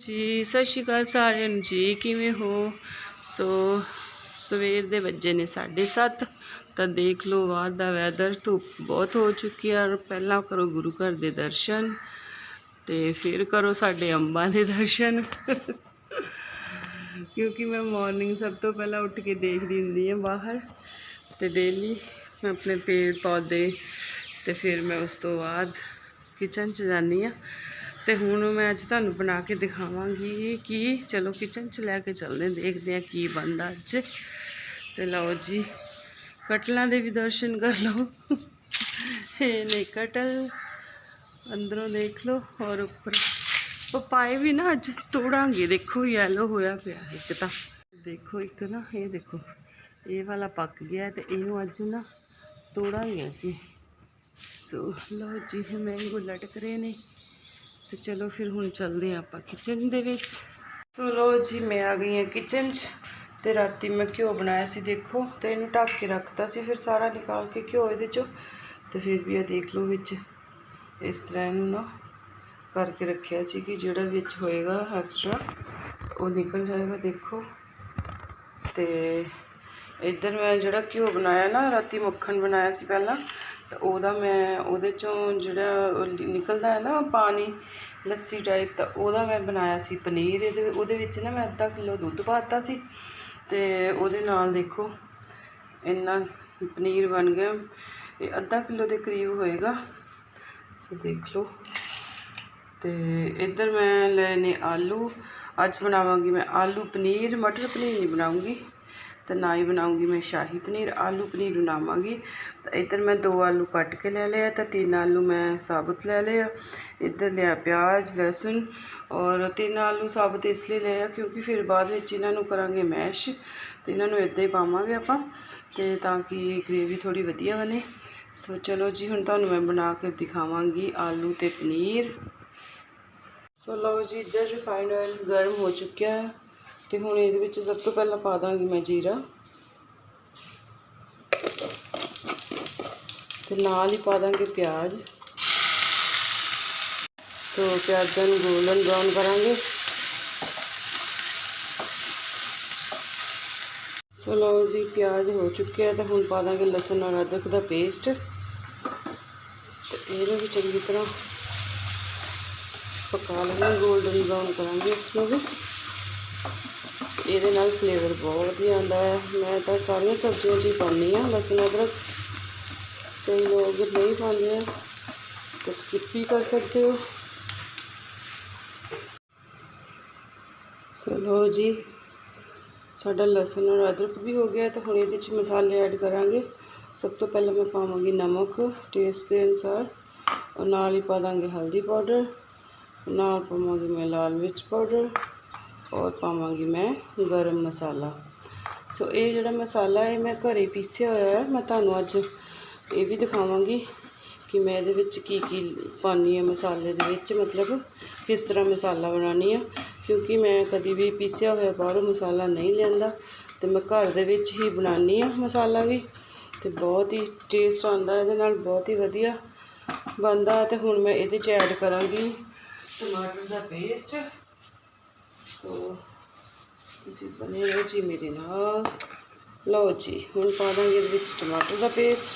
ਜੀ, ਸਤਿ ਸ਼੍ਰੀ ਅਕਾਲ ਸਾਰਿਆਂ ਨੂੰ ਜੀ, ਕਿਵੇਂ ਹੋ? ਸੋ, ਸਵੇਰ ਦੇ ਵੱਜੇ ਨੇ 7:30 ਤਾਂ ਦੇਖ ਲਓ ਬਾਹਰ ਦਾ ਵੈਦਰ ਧੁੱਪ ਬਹੁਤ ਹੋ ਚੁੱਕੀ ਹੈ ਔਰ ਪਹਿਲਾਂ ਕਰੋ ਗੁਰੂ ਘਰ ਦੇ ਦਰਸ਼ਨ, ਤੇ ਫਿਰ ਕਰੋ ਸਾਡੇ ਅੰਬਾਂ ਦੇ ਦਰਸ਼ਨ। ਕਿਉਂਕਿ ਮੈਂ ਮਾਰਨਿੰਗ ਸਭ ਤੋਂ ਪਹਿਲਾਂ ਉੱਠ ਕੇ ਦੇਖਦੀ ਹੁੰਦੀ ਹਾਂ ਬਾਹਰ, ਤੇ ਡੇਲੀ ਮੈਂ ਆਪਣੇ ਪੇੜ ਪੌਦੇ ਤੇ ਫਿਰ ਮੈਂ ਉਸ ਤੋਂ ਬਾਅਦ ਕਿਚਨ 'ਚ ਜਾਂਦੀ ਹਾਂ। ਤੇ ਹੁਣ ਮੈਂ ਅੱਜ ਤੁਹਾਨੂੰ ਬਣਾ ਕੇ ਦਿਖਾਵਾਂਗੀ ਕਿ ਚਲੋ ਕਿਚਨ 'ਚ ਲੈ ਕੇ ਚੱਲਦੇ ਦੇਖਦੇ ਹਾਂ ਕੀ ਬਣਦਾ ਅੱਜ। ਤੇ ਲਓ ਜੀ, ਕਟਲਾਂ ਦੇ ਵੀ ਦਰਸ਼ਨ ਕਰ ਲਓ। ਇਹ ਨੇ ਕਟਲ, ਅੰਦਰੋਂ ਦੇਖ ਲਓ ਔਰ ਉੱਪਰ। ਪਪਾਏ ਵੀ ਨਾ ਅੱਜ ਤੋੜਾਂਗੇ, ਦੇਖੋ ਯੈਲੋ ਹੋਇਆ ਪਿਆ ਇੱਕ ਤਾਂ। ਦੇਖੋ ਇੱਕ ਨਾ, ਇਹ ਦੇਖੋ, ਇਹ ਵਾਲਾ ਪੱਕ ਗਿਆ ਤੇ ਇਹਨੂੰ ਅੱਜ ਨਾ ਤੋੜਾਂਗੇ ਅਸੀਂ। ਸੋ ਲਓ ਜੀ ਮੈਂਗੋ ਲਟਕ ਰਹੇ ਨੇ। ਤੇ ਚਲੋ ਫਿਰ ਹੁਣ ਚੱਲਦੇ ਹਾਂ ਆਪਾਂ ਕਿਚਨ ਦੇ ਵਿੱਚ। ਚਲੋ ਜੀ, ਮੈਂ ਆ ਗਈ ਹਾਂ ਕਿਚਨ 'ਚ ਤੇ ਰਾਤੀ ਮੈਂ ਘਿਓ ਬਣਾਇਆ ਸੀ, ਦੇਖੋ, ਤੇ ਇਹਨੂੰ ਢੱਕ ਕੇ ਰੱਖਤਾ ਸੀ, ਫਿਰ ਸਾਰਾ ਨਿਕਾਲ ਕੇ ਘਿਓ ਇਹਦੇ 'ਚੋਂ ਤੇ ਫਿਰ ਵੀ ਇਹ ਦੇਖ ਲਓ ਵਿੱਚ। ਇਸ ਤਰ੍ਹਾਂ ਇਹਨੂੰ ਨਾ ਕਰਕੇ ਰੱਖਿਆ ਸੀ ਕਿ ਜਿਹੜਾ ਵਿੱਚ ਹੋਏਗਾ ਐਕਸਟਰਾ ਉਹ ਨਿਕਲ ਜਾਏਗਾ, ਦੇਖੋ। ਤੇ ਇੱਧਰ ਮੈਂ ਜਿਹੜਾ ਘਿਓ ਬਣਾਇਆ ਨਾ, ਰਾਤੀ ਮੱਖਣ ਬਣਾਇਆ ਸੀ ਪਹਿਲਾਂ ਤਾਂ ਉਹਦਾ ਮੈਂ ਉਹਦੇ ਚੋਂ ਜਿਹੜਾ ਨਿਕਲਦਾ ਹੈ ਨਾ ਪਾਣੀ, ਲੱਸੀ ਟਾਈਪ ਤਾਂ ਉਹਦਾ ਮੈਂ ਬਣਾਇਆ ਸੀ ਪਨੀਰ। ਇਹਦੇ, ਉਹਦੇ ਵਿੱਚ ਨਾ ਮੈਂ ਅੱਧਾ ਕਿਲੋ ਦੁੱਧ ਪਾਤਾ ਸੀ ਅਤੇ ਉਹਦੇ ਨਾਲ ਦੇਖੋ ਇੰਨਾ ਪਨੀਰ ਬਣ ਗਿਆ। ਇਹ ਅੱਧਾ ਕਿਲੋ ਦੇ ਕਰੀਬ ਹੋਏਗਾ। ਸੋ ਦੇਖ ਲਓ। ਤੇ ਇੱਧਰ ਮੈਂ ਲਏ ਨੇ ਆਲੂ। ਅੱਜ ਬਣਾਵਾਂਗੀ ਮੈਂ ਆਲੂ ਪਨੀਰ, ਮਟਰ ਪਨੀਰ ਨਹੀਂ ਬਣਾਉਂਗੀ। ਤੇ ਨਾ ਹੀ ਬਣਾਉਂਗੀ ਮੈਂ ਸ਼ਾਹੀ ਪਨੀਰ, ਆਲੂ ਪਨੀਰ ਬਣਾਵਾਂਗੀ। ਤਾਂ ਇੱਧਰ ਮੈਂ ਦੋ ਆਲੂ ਕੱਟ ਕੇ ਲੈ ਲਿਆ ਤਾਂ ਤਿੰਨ ਆਲੂ ਮੈਂ ਸਾਬਤ ਲੈ ਲਿਆ ਇੱਧਰ ਲਿਆ ਪਿਆਜ਼, ਲਸਣ ਔਰ ਤਿੰਨ ਆਲੂ ਸਾਬਤ ਇਸ ਲਈ ਲਿਆ ਕਿਉਂਕਿ ਫਿਰ ਬਾਅਦ ਵਿੱਚ ਇਹਨਾਂ ਨੂੰ ਕਰਾਂਗੇ ਮੈਸ਼ ਤੇ ਇਹਨਾਂ ਨੂੰ ਇੱਦਾਂ ਹੀ ਪਾਵਾਂਗੇ ਆਪਾਂ ਤੇ ਤਾਂ ਕਿ ਗ੍ਰੇਵੀ ਥੋੜੀ ਵਧੀਆ ਬਣੇ। ਸੋ ਚਲੋ ਜੀ, ਹੁਣ ਤੁਹਾਨੂੰ ਮੈਂ ਬਣਾ ਕੇ ਦਿਖਾਵਾਂਗੀ ਆਲੂ ਤੇ ਪਨੀਰ। ਸੋ ਲਓ ਜੀ, ਇੱਧਰ ਰਿਫਾਈਂਡ ਆਇਲ ਗਰਮ ਹੋ ਚੁੱਕਿਆ। ਹੈ ਤੇ ਹੁਣ ਇਹਦੇ ਵਿੱਚ ਸਭ ਤੋਂ ਪਹਿਲਾਂ ਪਾ ਦਾਂਗੀ ਮੈਂ ਜੀਰਾ। ਤੇ ਨਾਲ ਹੀ ਪਾ ਦਾਂਗੇ ਪਿਆਜ਼। ਸੋ ਪਿਆਜ਼ਾਂ ਨੂੰ ਗੋਲਡਨ ਬਰਾਊਨ ਕਰਾਂਗੇ। ਸੋ ਲਓ ਜੀ, ਪਿਆਜ਼ ਹੋ ਚੁੱਕਿਆ ਤਾਂ ਹੁਣ ਪਾ ਦਾਂਗੇ ਲਸਣ ਔਰ ਅਦਰਕ ਦਾ ਪੇਸਟ ਤੇ ਇਹਨੂੰ ਵੀ ਚੰਗੀ ਤਰ੍ਹਾਂ ਪਕਾ ਲੈਣਾ ਗੋਲਡਨ ਬਰਾਊਨ ਕਰਾਂਗੇ ਇਸ ਨੂੰ ਵੀ। ਇਹਦੇ ਨਾਲ ਫਲੇਵਰ ਬਹੁਤ ਵਧੀਆ ਆਉਂਦਾ ਹੈ। ਮੈਂ ਤਾਂ ਸਾਰੀਆਂ ਸਬਜ਼ੀਆਂ 'ਚ ਹੀ ਪਾਉਂਦੀ ਹਾਂ। ਲਸਣ ਅਦਰਕ ਕਈ ਲੋਕ ਨਹੀਂ ਪਾਉਂਦੇ ਆ। ਤਾਂ ਸਕਿਪ ਵੀ ਕਰ ਸਕਦੇ ਹੋ। ਚਲੋ ਜੀ, ਸਾਡਾ ਲਸਣ ਔਰ ਅਦਰਕ ਵੀ ਹੋ ਗਿਆ। ਤਾਂ ਹੁਣ ਇਹਦੇ 'ਚ ਮਸਾਲੇ ਐਡ ਕਰਾਂਗੇ। ਸਭ ਤੋਂ ਪਹਿਲਾਂ ਮੈਂ ਪਾਵਾਂਗੀ ਨਮਕ ਟੇਸਟ ਦੇ ਅਨੁਸਾਰ। ਔਰ ਨਾਲ ਹੀ ਪਾ ਦਾਂਗੇ ਹਲਦੀ ਪਾਊਡਰ ਨਾਲ ਪਾਵਾਂਗੀ ਮੈਂ ਲਾਲ ਮਿਰਚ ਪਾਊਡਰ ਔਰ ਪਾਵਾਂਗੀ ਮੈਂ ਗਰਮ ਮਸਾਲਾ। ਸੋ ਇਹ ਜਿਹੜਾ ਮਸਾਲਾ ਇਹ ਮੈਂ ਘਰੇ ਪੀਸਿਆ ਹੋਇਆ ਹੈ, ਮੈਂ ਤੁਹਾਨੂੰ ਅੱਜ ਇਹ ਵੀ ਦਿਖਾਵਾਂਗੀ ਕਿ ਮੈਂ ਇਹਦੇ ਵਿੱਚ ਕੀ ਕੀ ਪਾਉਂਦੀ ਹਾਂ ਮਸਾਲੇ ਦੇ ਵਿੱਚ, ਮਤਲਬ ਕਿਸ ਤਰ੍ਹਾਂ ਮਸਾਲਾ ਬਣਾਉਣੀ ਆ। ਕਿਉਂਕਿ ਮੈਂ ਕਦੀ ਵੀ ਪੀਸਿਆ ਹੋਇਆ ਬਾਹਰੋਂ ਮਸਾਲਾ ਨਹੀਂ ਲਿਆਂਦਾ ਤੇ ਮੈਂ ਘਰ ਦੇ ਵਿੱਚ ਹੀ ਬਣਾਉਣੀ ਆ ਮਸਾਲਾ ਵੀ ਤੇ ਬਹੁਤ ਹੀ ਟੇਸਟ ਆਉਂਦਾ, ਇਹਦੇ ਨਾਲ ਬਹੁਤ ਹੀ ਵਧੀਆ ਬਣਦਾ। ਤੇ ਹੁਣ ਮੈਂ ਇਹਦੇ 'ਚ ਐਡ ਕਰਾਂਗੀ ਟਮਾਟਰ ਦਾ ਪੇਸਟ ਸੋ ਤੁਸੀਂ ਬਣੇ ਰਹੋ ਜੀ ਮੇਰੇ ਨਾਲ। ਲਓ ਜੀ, ਹੁਣ ਪਾ ਦਾਂਗੇ ਇਹਦੇ ਵਿੱਚ ਟਮਾਟਰ ਦਾ ਪੇਸਟ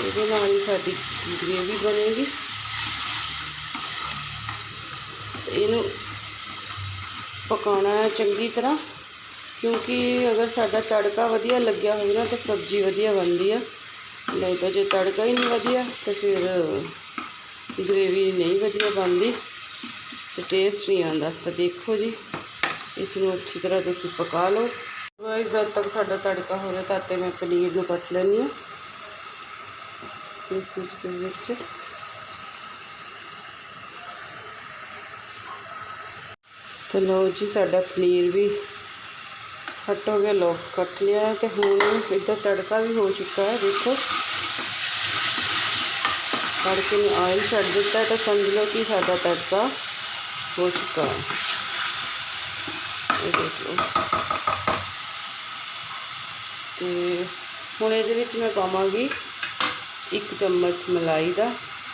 ਇਹਦੇ ਨਾਲ ਹੀ ਸਾਡੀ ਗ੍ਰੇਵੀ ਬਣੇਗੀ। ਇਹਨੂੰ ਪਕਾਉਣਾ ਹੈ ਚੰਗੀ ਤਰ੍ਹਾਂ, ਕਿਉਂਕਿ ਅਗਰ ਸਾਡਾ ਤੜਕਾ ਵਧੀਆ ਲੱਗਿਆ ਹੋਵੇ ਨਾ, ਤਾਂ ਸਬਜ਼ੀ ਵਧੀਆ ਬਣਦੀ ਆ। ਨਹੀਂ ਤਾਂ ਜੇ ਤੜਕਾ ਹੀ ਨਹੀਂ ਵਧੀਆ, ਤਾਂ ਫਿਰ ਗ੍ਰੇਵੀ ਨਹੀਂ ਵਧੀਆ ਬਣਦੀ ਤੇ ਟੇਸਟ ਨਹੀਂ ਆਉਂਦਾ। ਤਾਂ ਦੇਖੋ ਜੀ ਇਸ ਨੂੰ ਅੱਛੀ ਤਰ੍ਹਾਂ ਤੁਸੀਂ ਪਕਾ ਲਓ। ਗਾਇਸ ਜਦ ਤੱਕ ਸਾਡਾ ਤੜਕਾ ਹੋ ਰਿਹਾ ਤਦ ਤੱਕ ਮੈਂ ਪਨੀਰ ਨੂੰ ਕੱਟ ਲੈਂਦੀ ਹਾਂ। ਇਸ ਵਿੱਚ ਤੇ ਲਓ ਜੀ, ਸਾਡਾ ਪਨੀਰ ਵੀ ਕੱਟ ਹੋ ਗਿਆ। ਲੋ ਕੱਟ ਲਿਆ ਹੈ ਤੇ ਹੁਣ ਇੱਧਰ ਤੜਕਾ ਵੀ ਹੋ ਚੁੱਕਾ ਹੈ, ਦੇਖੋ। ਤੜਕੇ ਨੂੰ ਆਇਲ ਛੱਡ ਦਿੱਤਾ ਹੈ ਤਾਂ ਸਮਝ ਲਓ ਕਿ ਸਾਡਾ ਤੜਕਾ ਹੋ ਚੁੱਕਾ ਹੈ ਇਹ ਦੇਖ ਲਓ ਤੇ ਹੁਣ ਇਹਦੇ ਵਿੱਚ ਮੈਂ ਪਾਵਾਂਗੀ ਇੱਕ ਚਮਚ ਮਲਾਈ ਦਾ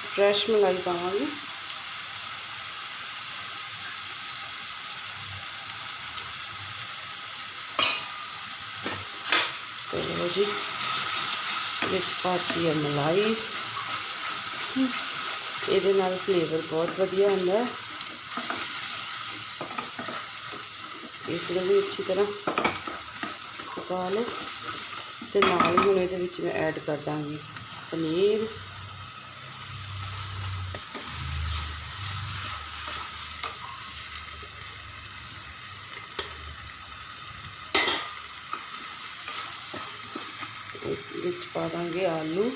ਫਰੈਸ਼ ਮਲਾਈ ਪਾਵਾਂਗੀ ਤੇ ਲਓ ਜੀ ਵਿੱਚ ਪਾਤੀ ਹੈ ਮਲਾਈ ਇਹਦੇ ਨਾਲ ਫਲੇਵਰ ਬਹੁਤ ਵਧੀਆ ਹੁੰਦਾ। ਹੈ ਇਸ ਨੂੰ ਵੀ ਅੱਛੀ ਤਰ੍ਹਾਂ ਪਕਾ ਲਓ ਤੇ ਨਾਲ ਹੀ ਹੁਣ ਇਹਦੇ ਵਿੱਚ ਮੈਂ ਐਡ ਕਰ ਦਾਂਗੀ ਪਨੀਰ। ਵਿੱਚ ਪਾ ਦਾਂਗੇ ਆਲੂ।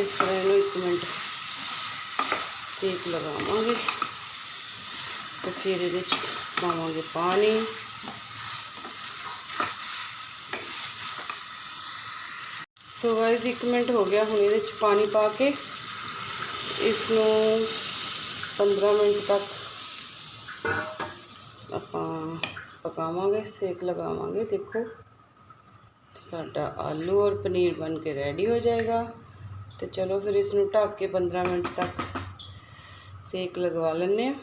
ਇਸ ਤਰ੍ਹਾਂ ਇਹਨੂੰ ਇੱਕ ਮਿੰਟ ਸੇਕ ਲਗਾਵਾਂਗੇ ਤੇ ਫਿਰ ਇਹਦੇ ਚ ਪਾਵਾਂਗੇ ਪਾਣੀ ਸੋ ਗਾਇਸ 1 ਮਿੰਟ ਹੋ ਗਿਆ ਹੁਣ ਇਹਦੇ ਚ ਪਾਣੀ ਪਾ ਕੇ ਇਸ ਨੂੰ 15 ਮਿੰਟ ਤੱਕ ਆਪਾਂ ਪਕਾਵਾਂਗੇ ਸੇਕ ਲਗਾਵਾਂਗੇ ਦੇਖੋ ਸਾਡਾ ਆਲੂ ਔਰ ਪਨੀਰ ਬਣ ਕੇ ਰੈਡੀ ਹੋ ਜਾਏਗਾ ਤੇ ਚਲੋ ਫਿਰ ਇਸ ਨੂੰ ਢੱਕ ਕੇ 15 ਮਿੰਟ ਤੱਕ ਸੇਕ ਲਗਵਾ ਲੈਂਦੇ ਆ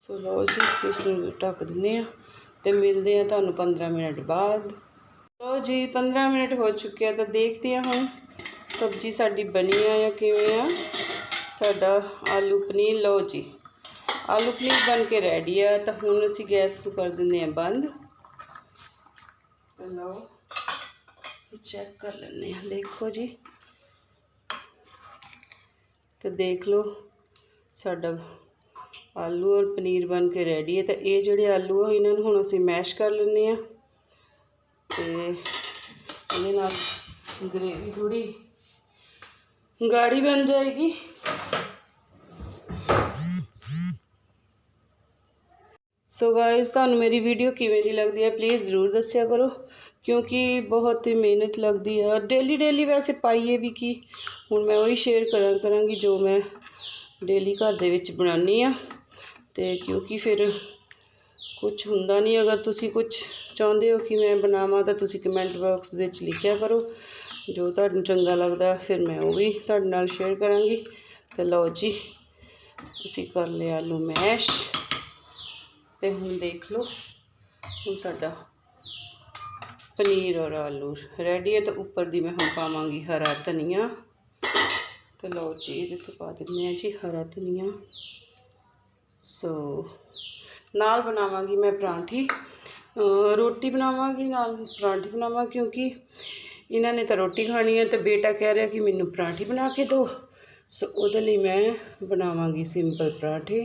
ਸੋ ਲਓ ਜੀ ਇਸ ਨੂੰ ਢੱਕ ਦਿੰਦੇ ਆ ਤੇ ਮਿਲਦੇ ਆ ਤੁਹਾਨੂੰ 15 ਮਿੰਟ ਬਾਅਦ। ਲਓ ਜੀ 15 ਮਿੰਟ ਹੋ ਚੁੱਕਿਆ ਤਾਂ ਦੇਖਦੇ ਆ ਹੁਣ ਸਬਜ਼ੀ ਸਾਡੀ ਬਣੀ ਆ ਜਾਂ ਕਿਵੇਂ ਆ। ਸਾਡਾ ਆਲੂ ਪਨੀਰ, ਲਓ ਜੀ, ਆਲੂ ਪਨੀਰ ਬਣ ਕੇ ਰੈਡੀ ਆ ਤਾਂ ਹੁਣ ਅਸੀਂ ਗੈਸ ਨੂੰ ਕਰ ਦਿੰਦੇ ਆ ਬੰਦ। ਲਓ। ਚੈੱਕ ਕਰ ਲੈਂਦੇ ਆ ਦੇਖੋ ਜੀ। ਤੇ ਦੇਖ ਲਓ, ਸਾਡਾ ਆਲੂ ਔਰ ਪਨੀਰ ਬਣ ਕੇ ਰੈਡੀ ਹੈ। ਤਾਂ ਇਹ ਜਿਹੜੇ ਆਲੂ ਆ, ਇਹਨਾਂ ਨੂੰ ਹੁਣ ਅਸੀਂ ਮੈਸ਼ ਕਰ ਲੈਂਦੇ ਆ ਤੇ ਇਹਦੇ ਨਾਲ ਗ੍ਰੇਵੀ ਥੋੜੀ ਗਾੜੀ ਬਣ ਜਾਏਗੀ। ਸੋ ਗਾਇਸ ਤੁਹਾਨੂੰ ਮੇਰੀ ਵੀਡੀਓ ਕਿਵੇਂ ਦੀ ਲੱਗਦੀ ਹੈ ਪਲੀਜ਼ ਜ਼ਰੂਰ ਦੱਸਿਆ ਕਰੋ। ਕਿਉਂਕਿ ਬਹੁਤ ਹੀ ਮਿਹਨਤ ਲੱਗਦੀ ਹੈ ਡੇਲੀ ਡੇਲੀ ਵੈਸੇ ਪਾਈਏ ਵੀ ਕੀ। ਹੁਣ ਮੈਂ ਉਹੀ ਸ਼ੇਅਰ ਕਰਾਂ, ਕਰਾਂਗੀ ਜੋ ਮੈਂ ਡੇਲੀ ਘਰ ਦੇ ਵਿੱਚ ਬਣਾਉਂਦੀ ਆ। ਤੇ ਕਿਉਂਕਿ ਫਿਰ ਕੁਝ ਹੁੰਦਾ ਨਹੀਂ ਅਗਰ ਤੁਸੀਂ ਕੁਝ ਚਾਹੁੰਦੇ ਹੋ ਕਿ ਮੈਂ ਬਣਾਵਾਂ, ਤਾਂ ਤੁਸੀਂ ਕਮੈਂਟ ਬਾਕਸ ਵਿੱਚ ਲਿਖਿਆ ਕਰੋ। ਜੋ ਤੁਹਾਨੂੰ ਚੰਗਾ ਲੱਗਦਾ, ਫਿਰ ਮੈਂ ਉਹ ਵੀ ਤੁਹਾਡੇ ਨਾਲ ਸ਼ੇਅਰ ਕਰਾਂਗੀ। ਤੇ ਲਓ ਜੀ, ਅਸੀਂ ਕਰ ਲਿਆ ਆਲੂ ਮੈਸ਼ ਤੇ ਹੁਣ ਦੇਖ ਲਓ, ਹੁਣ ਸਾਡਾ ਪਨੀਰ ਔਰ ਆਲੂ। ਰੈਡੀ ਹੈ ਤਾਂ ਉੱਪਰ ਦੀ ਮੈਂ ਹੁਣ ਪਾਵਾਂਗੀ ਹਰਾ ਧਨੀਆ। ਤੇ ਲਓ ਜੀ, ਇਹਦੇ ਤੋਂ ਪਾ ਦਿੰਦੇ ਆ ਜੀ ਹਰਾ ਧਨੀਆ। ਸੋ ਨਾਲ ਬਣਾਵਾਂਗੀ ਮੈਂ ਪਰਾਂਠੀ। ਰੋਟੀ ਬਣਾਵਾਂਗੀ, ਨਾਲ ਪਰਾਂਠੀ ਬਣਾਵਾਂ ਕਿਉਂਕਿ ਇਹਨਾਂ ਨੇ ਤਾਂ ਰੋਟੀ ਖਾਣੀ ਹੈ ਤੇ ਬੇਟਾ ਕਹਿ ਰਿਹਾ ਕਿ ਮੈਨੂੰ ਪਰਾਂਠੀ ਬਣਾ ਕੇ ਦਿਓ। ਸੋ ਉਹਦੇ ਲਈ ਮੈਂ ਬਣਾਵਾਂਗੀ ਸਿੰਪਲ ਪਰਾਂਠੇ।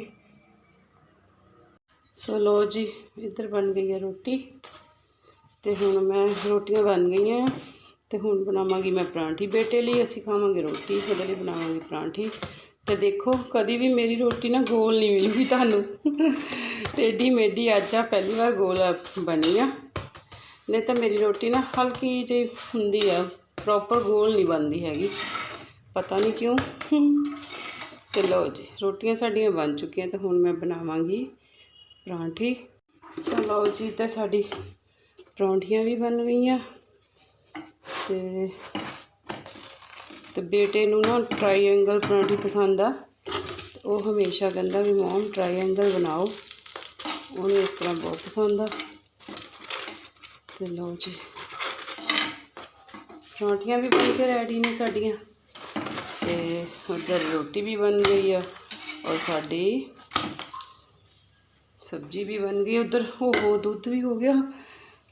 ਸੋ ਲੋ ਜੀ, ਇੱਧਰ ਬਣ ਗਈ ਹੈ ਰੋਟੀ। ਤੇ ਹੁਣ ਮੈਂ ਰੋਟੀਆਂ ਬਣ ਗਈਆਂ ਤੇ ਹੁਣ ਬਣਾਵਾਂਗੀ ਮੈਂ ਪਰਾਂਠੀ। ਬੇਟੇ ਲਈ ਅਸੀਂ ਖਾਵਾਂਗੇ ਰੋਟੀ, ਉਹਦੇ ਲਈ ਬਣਾਵਾਂਗੀ ਪਰਾਂਠੀ। ਤੇ ਦੇਖੋ, ਕਦੀ ਵੀ ਮੇਰੀ ਰੋਟੀ ਨਾ ਗੋਲ ਨਹੀਂ ਮਿਲੂਗੀ ਤੁਹਾਨੂੰ। ਟੇਢੀ ਮੇਢੀ ਅੱਜ ਆ, ਪਹਿਲੀ ਵਾਰ ਗੋਲ ਆ, ਬਣੀ ਆ। ਨਹੀਂ ਤਾਂ ਮੇਰੀ ਰੋਟੀ ਨਾ ਹਲਕੀ ਜਿਹੀ ਹੁੰਦੀ ਆ ਪ੍ਰੋਪਰ ਗੋਲ ਨਹੀਂ ਬਣਦੀ ਹੈਗੀ। ਪਤਾ ਨਹੀਂ ਕਿਉਂ। ਤੇ ਲਓ ਜੀ, ਰੋਟੀਆਂ ਸਾਡੀਆਂ ਬਣ ਚੁੱਕੀਆਂ ਤੇ ਹੁਣ ਮੈਂ ਬਣਾਵਾਂਗੀ ਪਰਾਂਠੀ। ਸੋ ਜੀ, ਤੇ ਸਾਡੀ ਪਰੌਂਠੀਆਂ ਵੀ ਬਣ ਗਈਆਂ। ਤੇ ਤੇ ਬੇਟੇ ਨੂੰ ਨਾ ਟ੍ਰਾਈਐਂਗਲ ਪਰੌਂਠੀ ਪਸੰਦ ਆ। ਤੇ ਉਹ ਹਮੇਸ਼ਾ ਕਹਿੰਦਾ ਵੀ ਮਮ ਟ੍ਰਾਈਐਂਗਲ ਬਣਾਓ। ਉਹਨੂੰ ਇਸ ਤਰ੍ਹਾਂ ਬਹੁਤ ਪਸੰਦ ਆ। ਤੇ ਲਓ ਜੀ। ਪਰੌਂਠੀਆਂ ਵੀ ਬਣ ਕੇ ਰੈਡੀ ਨੇ ਸਾਡੀਆਂ। ਤੇ ਉਧਰ ਰੋਟੀ ਵੀ ਬਣ ਗਈ ਆ ਔਰ ਸਾਡੀ ਸਬਜ਼ੀ ਵੀ ਬਣ ਗਈ ਉਧਰ। ਉਹ ਦੁੱਧ ਵੀ ਹੋ ਗਿਆ।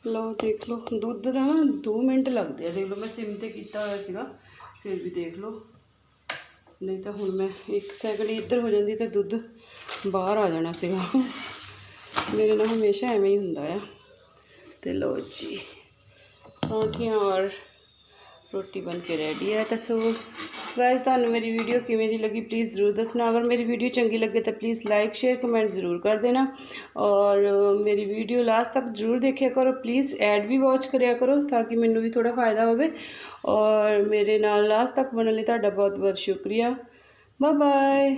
ਲਓ ਦੇਖ ਲਓ, ਦੁੱਧ ਦਾ ਨਾ 2 ਮਿੰਟ ਲੱਗਦੇ ਆ, ਦੇਖ ਲਓ ਮੈਂ ਸਿਮ ਤੇ ਕੀਤਾ ਹੋਇਆ ਸੀਗਾ, ਫਿਰ ਵੀ ਦੇਖ ਲਓ। ਨਹੀਂ ਤਾਂ ਹੁਣ ਮੈਂ ਇੱਕ ਸੈਕਿੰਡ ਇੱਧਰ ਹੋ ਜਾਂਦੀ ਤਾਂ ਦੁੱਧ ਬਾਹਰ ਆ ਜਾਣਾ ਸੀਗਾ। ਮੇਰੇ ਨਾਲ ਹਮੇਸ਼ਾ ਐਵੇਂ ਹੀ ਹੁੰਦਾ ਆ। ਤੇ ਲਓ ਜੀ ਪਰੌਂਠੀਆਂ ਔਰ ਰੋਟੀ ਬਣ ਕੇ ਰੈਡੀ ਹੈ ਤਾਂ ਸੋ ਗਾਇਸ ਤੁਹਾਨੂੰ ਮੇਰੀ ਵੀਡੀਓ ਕਿਵੇਂ ਦੀ ਲੱਗੀ ਪਲੀਜ਼ ਜ਼ਰੂਰ ਦੱਸਣਾ ਅਗਰ ਮੇਰੀ ਵੀਡੀਓ ਚੰਗੀ ਲੱਗੇ ਤਾਂ ਪਲੀਜ਼ ਲਾਈਕ ਸ਼ੇਅਰ ਕਮੈਂਟ ਜ਼ਰੂਰ ਕਰ ਦੇਣਾ ਔਰ ਮੇਰੀ ਵੀਡੀਓ ਲਾਸਟ ਤੱਕ ਜ਼ਰੂਰ ਦੇਖਿਆ ਕਰੋ ਪਲੀਜ਼ ਐਡ ਵੀ ਵਾਚ ਕਰਿਆ ਕਰੋ ਤਾਂ ਕਿ ਮੈਨੂੰ ਵੀ ਥੋੜਾ ਫਾਇਦਾ ਹੋਵੇ ਔਰ ਮੇਰੇ ਨਾਲ ਲਾਸਟ ਤੱਕ ਬਣਨ ਲਈ ਤੁਹਾਡਾ ਬਹੁਤ ਬਹੁਤ ਸ਼ੁਕਰੀਆ ਬਾਏ ਬਾਏ